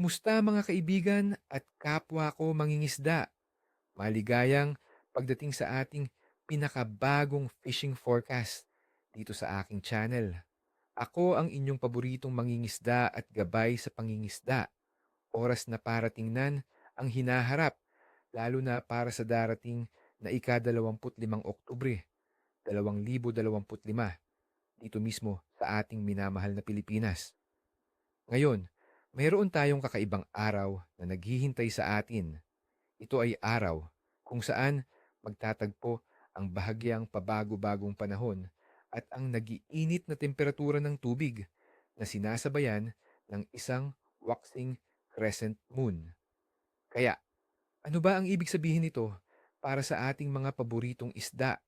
Kumusta mga kaibigan at kapwa ko mangingisda? Maligayang pagdating sa ating pinakabagong fishing forecast dito sa aking channel. Ako ang inyong paboritong mangingisda at gabay sa pangingisda. Oras na para tingnan ang hinaharap, lalo na para sa darating na ika-25 Oktubre, 2025, dito mismo sa ating minamahal na Pilipinas. Ngayon, mayroon tayong kakaibang araw na naghihintay sa atin. Ito ay araw kung saan magtatagpo ang bahagyang pabago-bagong panahon at ang nagiinit na temperatura ng tubig na sinasabayan ng isang waxing crescent moon. Kaya, ano ba ang ibig sabihin nito para sa ating mga paboritong isda?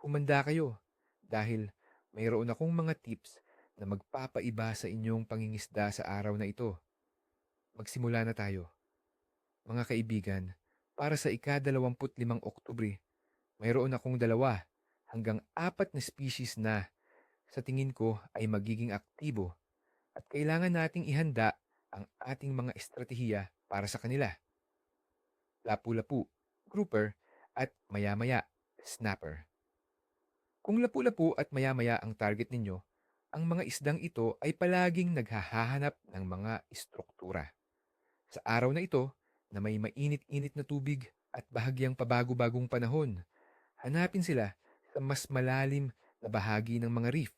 Humanda kayo dahil mayroon akong mga tips na magpapaiba sa inyong pangingisda sa araw na ito. Magsimula na tayo. Mga kaibigan, para sa ika-25 Oktubre, mayroon akong dalawa hanggang apat na species na sa tingin ko ay magiging aktibo at kailangan nating ihanda ang ating mga estratehiya para sa kanila. Lapu-lapu, grouper, at maya-maya, snapper. Kung lapu-lapu at maya-maya ang target ninyo, ang mga isdang ito ay palaging naghahanap ng mga istruktura. Sa araw na ito, na may mainit-init na tubig at bahagyang pabago-bagong panahon, hanapin sila sa mas malalim na bahagi ng mga reef,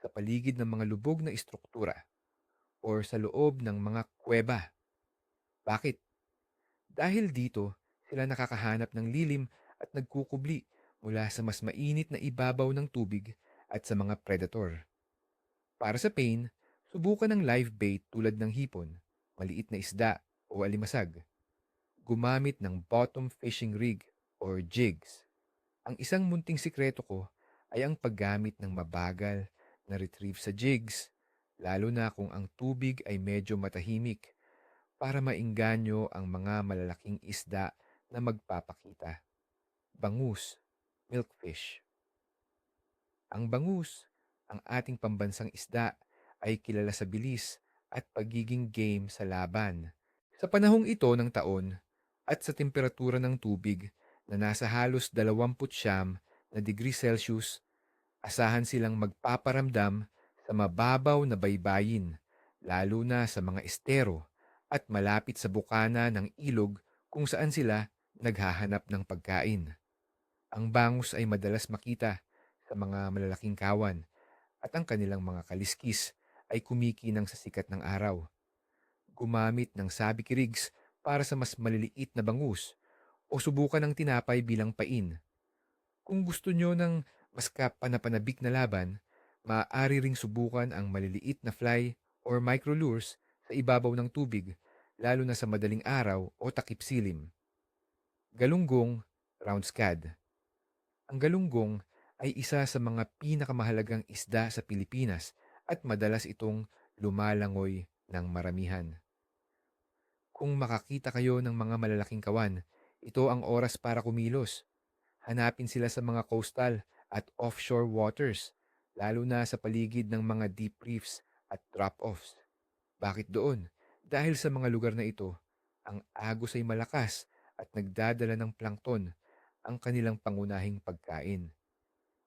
sa paligid ng mga lubog na istruktura, or sa loob ng mga kuweba. Bakit? Dahil dito, sila nakakahanap ng lilim at nagkukubli mula sa mas mainit na ibabaw ng tubig at sa mga predator. Para sa pain, subukan ng live bait tulad ng hipon, maliit na isda o alimasag. Gumamit ng bottom fishing rig or jigs. Ang isang munting sikreto ko ay ang paggamit ng mabagal na retrieve sa jigs, lalo na kung ang tubig ay medyo matahimik para mainganyo ang mga malalaking isda na magpapakita. Bangus, milkfish. Ang bangus, ang ating pambansang isda, ay kilala sa bilis at pagiging game sa laban. Sa panahong ito ng taon at sa temperatura ng tubig na nasa halos 29 na degree Celsius, asahan silang magpaparamdam sa mababaw na baybayin, lalo na sa mga estero at malapit sa bukana ng ilog kung saan sila naghahanap ng pagkain. Ang bangus ay madalas makita sa mga malalaking kawan at ang kanilang mga kaliskis ay kumikinang sa sikat ng araw. Gumamit ng sabik rigs para sa mas maliliit na bangus o subukan ng tinapay bilang pain. Kung gusto nyo ng mas kapanapanabik na laban, maaari ring subukan ang maliliit na fly or microlures sa ibabaw ng tubig, lalo na sa madaling araw o takip silim. Galunggong, round scad. Ang galunggong ay isa sa mga pinakamahalagang isda sa Pilipinas at madalas itong lumalangoy ng maramihan. Kung makakita kayo ng mga malalaking kawan, ito ang oras para kumilos. Hanapin sila sa mga coastal at offshore waters, lalo na sa paligid ng mga deep reefs at drop-offs. Bakit doon? Dahil sa mga lugar na ito, ang agos ay malakas at nagdadala ng plankton, ang kanilang pangunahing pagkain.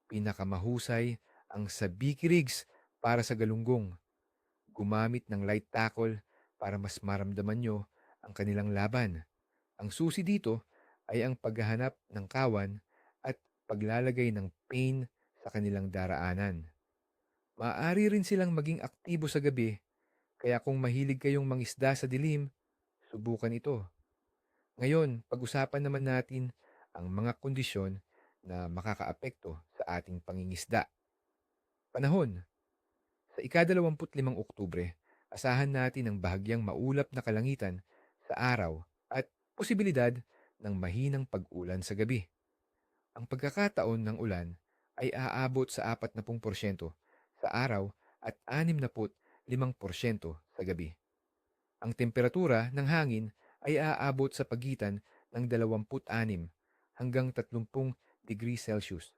Pinakamahusay ang sabiki rigs para sa galunggong. Gumamit ng light tackle para mas maramdaman nyo ang kanilang laban. Ang susi dito ay ang paghahanap ng kawan at paglalagay ng pain sa kanilang daraanan. Maaari rin silang maging aktibo sa gabi, kaya kung mahilig kayong mangisda sa dilim, subukan ito. Ngayon, pag-usapan naman natin ang mga kondisyon na makakaapekto ating pangingisda. Panahon Sa ika-25 Oktubre, asahan natin ang bahagyang maulap na kalangitan sa araw at posibilidad ng mahinang pag-ulan sa gabi. Ang pagkakataon ng ulan ay aabot sa 40% sa araw at 65% sa gabi. Ang temperatura ng hangin ay aabot sa pagitan ng 26 hanggang 30 degrees Celsius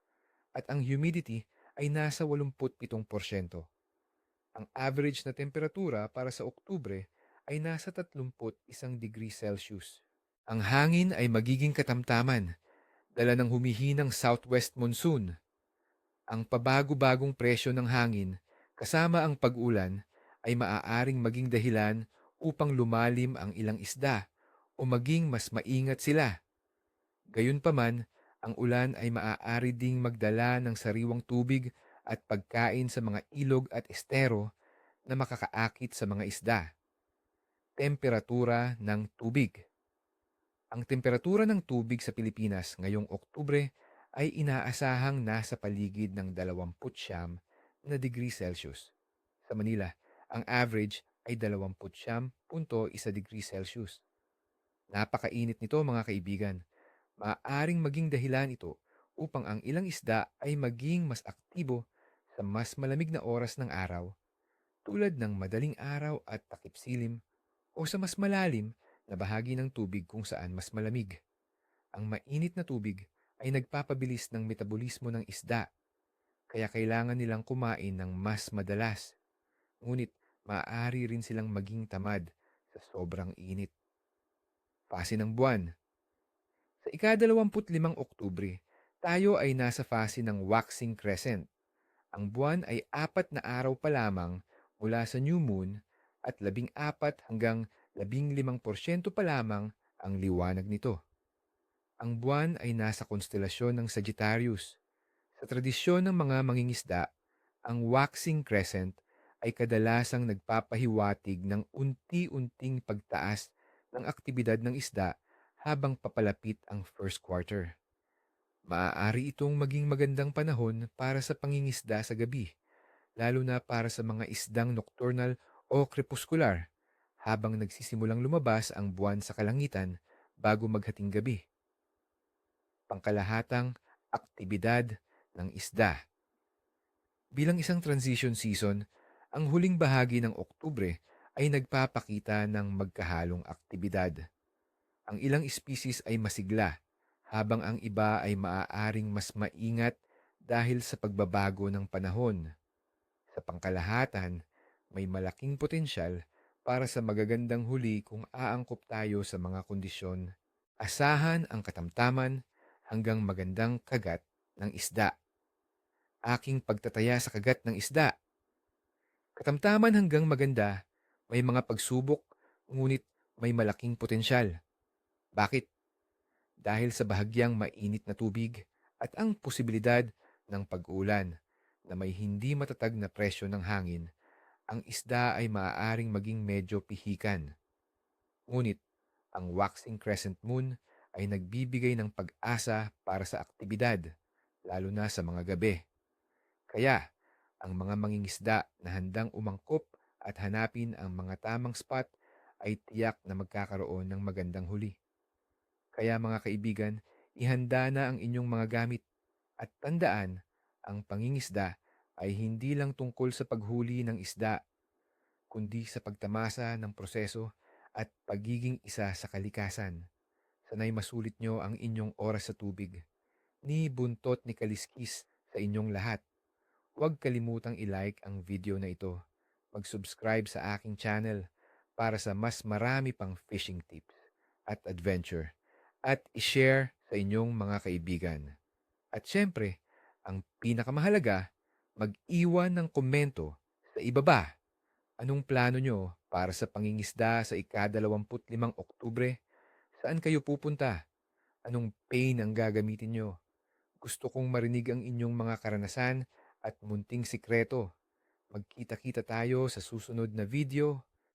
at ang humidity ay nasa 87%. Ang average na temperatura para sa Oktubre ay nasa 31 degree Celsius. Ang hangin ay magiging katamtaman, dala ng humihinang southwest monsoon. Ang pabago-bagong presyo ng hangin kasama ang pag-ulan ay maaaring maging dahilan upang lumalim ang ilang isda o maging mas maingat sila. Gayunpaman, ang ulan ay maaari ding magdala ng sariwang tubig at pagkain sa mga ilog at estero na makakaakit sa mga isda. Temperatura ng tubig Ang temperatura ng tubig sa Pilipinas ngayong Oktubre ay inaasahang nasa paligid ng 29 na degree Celsius. Sa Manila, ang average ay 20.1 degree Celsius. Napakainit nito mga kaibigan. Maaaring maging dahilan ito upang ang ilang isda ay maging mas aktibo sa mas malamig na oras ng araw tulad ng madaling araw at takip silim o sa mas malalim na bahagi ng tubig kung saan mas malamig. Ang mainit na tubig ay nagpapabilis ng metabolismo ng isda kaya kailangan nilang kumain ng mas madalas. Ngunit maaari rin silang maging tamad sa sobrang init. Fase ng buwan Sa ika-25 Oktubre, tayo ay nasa fase ng waxing crescent. Ang buwan ay apat na araw pa lamang mula sa new moon at labing apat hanggang labing limang porsyento pa lamang ang liwanag nito. Ang buwan ay nasa konstelasyon ng Sagittarius. Sa tradisyon ng mga mangingisda, ang waxing crescent ay kadalasang nagpapahiwatig ng unti-unting pagtaas ng aktibidad ng isda habang papalapit ang first quarter. Maaari itong maging magandang panahon para sa pangingisda sa gabi, lalo na para sa mga isdang nocturnal o crepuscular, habang nagsisimulang lumabas ang buwan sa kalangitan bago maghating gabi. Pangkalahatang aktibidad ng isda. Bilang isang transition season, ang huling bahagi ng Oktubre ay nagpapakita ng magkahalong aktibidad. Ang ilang species ay masigla, habang ang iba ay maaaring mas maingat dahil sa pagbabago ng panahon. Sa pangkalahatan, may malaking potensyal para sa magagandang huli kung aangkop tayo sa mga kondisyon. Asahan ang katamtaman hanggang magandang kagat ng isda. Aking pagtataya sa kagat ng isda. Katamtaman hanggang maganda, may mga pagsubok, ngunit may malaking potensyal. Bakit? Dahil sa bahagyang mainit na tubig at ang posibilidad ng pag-ulan na may hindi matatag na presyo ng hangin, ang isda ay maaaring maging medyo pihikan. Ngunit, ang waxing crescent moon ay nagbibigay ng pag-asa para sa aktibidad, lalo na sa mga gabi. Kaya, ang mga mangingisda na handang umangkop at hanapin ang mga tamang spot ay tiyak na magkakaroon ng magandang huli. Kaya mga kaibigan, ihanda na ang inyong mga gamit at tandaan, ang pangingisda ay hindi lang tungkol sa paghuli ng isda, kundi sa pagtamasa ng proseso at pagiging isa sa kalikasan. Sanay masulit nyo ang inyong oras sa tubig. Ni buntot ni kaliskis sa inyong lahat. Huwag kalimutang i-like ang video na ito. Mag-subscribe sa aking channel para sa mas marami pang fishing tips at adventure at i-share sa inyong mga kaibigan. At syempre, ang pinakamahalaga, mag-iwan ng komento sa ibaba. Anong plano nyo para sa pangingisda sa ika-25 Oktubre? Saan kayo pupunta? Anong pain ang gagamitin nyo? Gusto kong marinig ang inyong mga karanasan at munting sikreto. Magkita-kita tayo sa susunod na video.